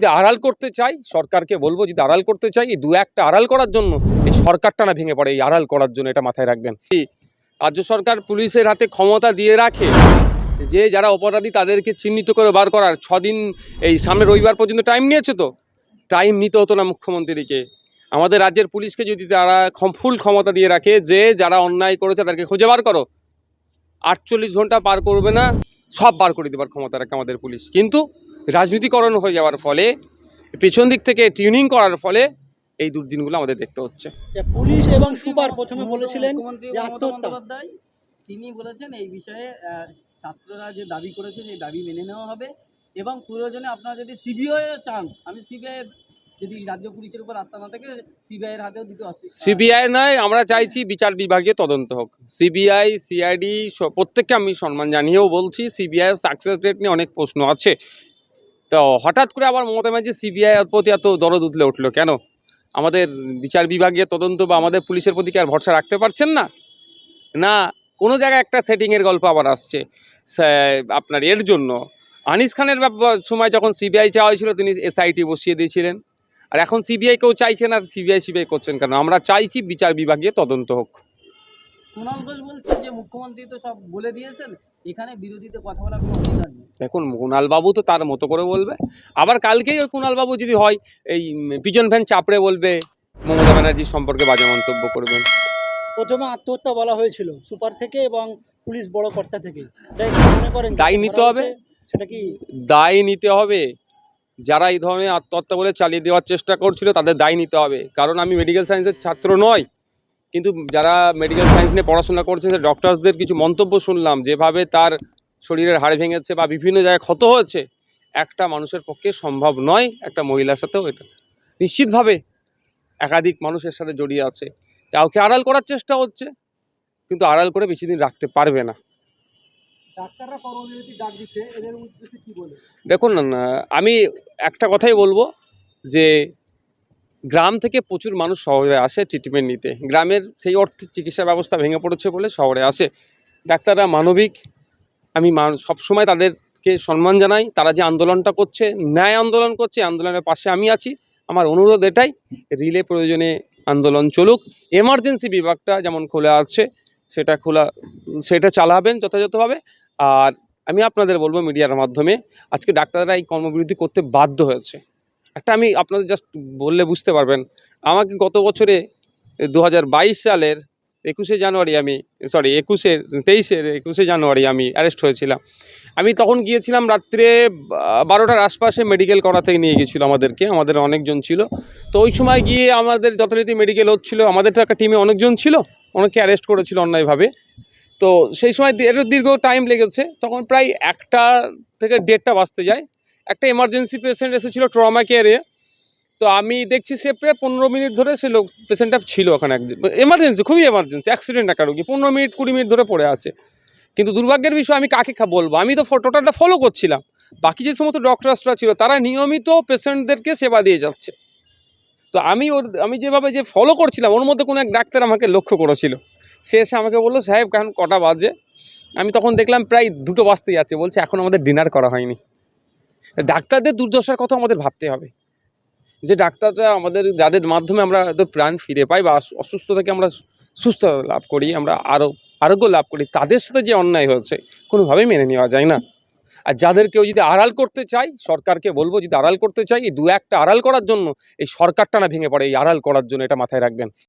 যদি আড়াল করতে চাই, সরকারকে বলব যদি আড়াল করতে চাই, এই দু একটা আড়াল করার জন্য এই সরকারটা না ভেঙে পড়ে, এই আড়াল করার জন্য এটা মাথায় রাখবেন। রাজ্য সরকার পুলিশের হাতে ক্ষমতা দিয়ে রাখে, যে যারা অপরাধী তাদেরকে চিহ্নিত করে বার করার, ছদিন এই সামনে রবিবার পর্যন্ত টাইম নিয়েছে তো টাইম নিতে হতো না মুখ্যমন্ত্রীকে। আমাদের রাজ্যের পুলিশকে যদি তারা ফুল ক্ষমতা দিয়ে রাখে, যে যারা অন্যায় করেছে তাদেরকে খুঁজে বার করো। আটচল্লিশ ঘণ্টা পার করবে না, সব বার করে দেবার ক্ষমতা রাখে আমাদের পুলিশ। কিন্তু রাজনীতিকরণ হয়ে যাওয়ার ফলে পেছন দিক থেকে টিউনিং করার ফলে এই দুর্দিনগুলো আমাদের দেখতে হচ্ছে। পুলিশ এবং সুপার প্রথমে বলেছিলেন তিনি বলেছেন এই বিষয়ে ছাত্ররা যে দাবি করেছে সেই দাবি মেনে নেওয়া হবে। এবং প্রয়োজনে আপনারা যদি সিবিআই চান আমি সিবিআই যদি রাজ্য পুলিশের উপর আস্থা না থাকে সিবিআই এর হাতেও দিতে অস্বীকার। সিবিআই নয় আমরা চাইছি বিচার বিভাগীয় তদন্ত হোক। সিবিআই সিআইডি প্রত্যেককে আমি সম্মান জানিয়েও বলছি সিবিআই সাকসেস রেট নিয়ে অনেক প্রশ্ন আছে। তো হঠাৎ করে আবার মমতা ব্যানার্জি সিবিআই প্রতি এত দরদ উঠলে উঠল কেন? আমাদের বিচার বিভাগীয় তদন্ত বা আমাদের পুলিশের প্রতি কি আর ভরসা রাখতে পারছেন না? না, কোনো জায়গায় একটা সেটিংয়ের গল্প আবার আসছে আপনার এর জন্য। আনিস খানের সময় যখন সিবিআই চাওয়া হয়েছিল, তিনি এসআইটি বসিয়ে দিয়েছিলেন। আর এখন সিবিআই কেউ চাইছে না সিবিআই সিবিআই করছেন কেন? আমরা চাইছি বিচার বিভাগীয় তদন্ত হোক। কুণাল ঘোষ বলছে যে, মুখ্যমন্ত্রী তো সব বলে দিয়েছেন। এখানে বিরোধীতে কথা বলার কোনো অধিকার নেই। দেখুন কুণালবাবু তো তার মতো করে বলবে। আবার কালকেই ওই কুণালবাবু যদি হয় এই পিজন ভ্যান চাপড়ে বলবে মমতা ব্যানার্জি সম্পর্কে বাজে মন্তব্য করবেন প্রথমে আত্মহত্যা বলা হয়েছিল সুপার থেকে এবং পুলিশ বড় কর্তা থেকে। তাই মনে করেন দায় নিতে হবে। সেটা কি? দায় নিতে হবে। যারা এই ধরনের আত্মহত্যা বলে চালিয়ে দেওয়ার চেষ্টা করছিল তাদের দায় নিতে হবে। কারণ আমি মেডিকেল সায়েন্সের ছাত্র নয়। কিন্তু যারা মেডিকেল সায়েন্স নিয়ে পড়াশোনা করছে সে ডক্টরসদের কিছু মন্তব্য শুনলাম যেভাবে তার শরীরের হাড় ভেঙেছে বা বিভিন্ন জায়গায় ক্ষত হয়েছে একটা মানুষের পক্ষে সম্ভব নয় একটা মহিলার সাথেও এটা। নিশ্চিতভাবে একাধিক মানুষের সাথে জড়িয়ে আছে। কাউকে আড়াল করার চেষ্টা হচ্ছে কিন্তু আড়াল করে বেশি দিন রাখতে পারবে না। দেখুন না আমি একটা কথাই বলব যে গ্রাম থেকে প্রচুর মানুষ শহরে আসে ট্রিটমেন্ট নিতে। গ্রামের সেই অর্থে চিকিৎসা ব্যবস্থা ভেঙে পড়েছে বলে শহরে আসে। ডাক্তাররা মানবিক। আমি সবসময় তাদেরকে সম্মান জানাই। তারা যে আন্দোলনটা করছে, ন্যায় আন্দোলন করছে আন্দোলনের পাশে আমি আছি। আমার অনুরোধ এটাই, রিলে প্রয়োজনে আন্দোলন চলুক। এমার্জেন্সি বিভাগটা যেমন খোলা আছে, সেটা খোলা সেটা চালাবেন যথাযথভাবে। আর আমি আপনাদের বলব মিডিয়ার মাধ্যমে, আজকে ডাক্তাররা এই কর্মবিরতি করতে বাধ্য হয়েছে। একটা আমি আপনাদের জাস্ট বললে বুঝতে পারবেন। আমাকে গত বছরে দু হাজার বাইশ সালের একুশে জানুয়ারি আমি সরি একুশে তেইশের একুশে জানুয়ারি আমি অ্যারেস্ট হয়েছিলাম। আমি তখন গিয়েছিলাম রাত্রে বারোটার আশপাশে মেডিকেল করাতে নিয়ে গিয়েছিল আমাদেরকে, আমাদের অনেকজন ছিল। তো ওই সময় গিয়ে আমাদের যথারীতি মেডিকেল হচ্ছিল, আমাদের তো একটা টিমে অনেকজন ছিল অনেকে অ্যারেস্ট করেছিল অন্যায়ভাবে। তো সেই সময় এর দীর্ঘ টাইম লেগেছে, তখন প্রায় একটা থেকে দেড়টা বাজতে যায়। একটা এমার্জেন্সি পেশেন্ট এসেছিল ট্রমা কেয়ারে তো আমি দেখছি সে প্রায় পনেরো মিনিট ধরে সে লোক পেশেন্টটা ছিল ওখানে এমার্জেন্সি খুবই এমার্জেন্সি অ্যাক্সিডেন্ট একটা রোগী। পনেরো মিনিট, কুড়ি মিনিট ধরে পড়ে আছে। কিন্তু দুর্ভাগ্যের বিষয়, আমি কাকে বলব? আমি তো টোটালটা ফলো করছিলাম। বাকি যে সমস্ত ডক্টরসরা ছিল, তারা নিয়মিত পেশেন্টদেরকে সেবা দিয়ে যাচ্ছে। তো আমি ওর, আমি যেভাবে যে ফলো করছিলাম, ওর মধ্যে কোনো এক ডাক্তার আমাকে লক্ষ্য করেছিল। সে এসে আমাকে বলল, সাহেব, এখন কটা বাজে? আমি তখন দেখলাম প্রায় দুটো বাজতে যাচ্ছে বলছে, এখন আমাদের ডিনার করা হয়নি। ডাক্তারদের দুর্দশার কথা আমাদের ভাবতে হবে। যে ডাক্তাররা আমাদের, যাদের মাধ্যমে আমরা হয়তো প্রাণ ফিরে পাই বা অসু- অসুস্থ থেকে আমরা সুস্থতা লাভ করি, আমরা আরও আরোগ্য লাভ করি, তাদের সাথে যে অন্যায় হয়েছে কোনোভাবেই মেনে নেওয়া যায় না। আর যাদের কেউ যদি আড়াল করতে চাই, সরকারকে বলব যদি আড়াল করতে চাই, এই দু একটা আড়াল করার জন্য এই সরকারটা না ভেঙে পড়ে, এই আড়াল করার জন্য এটা মাথায় রাখবেন।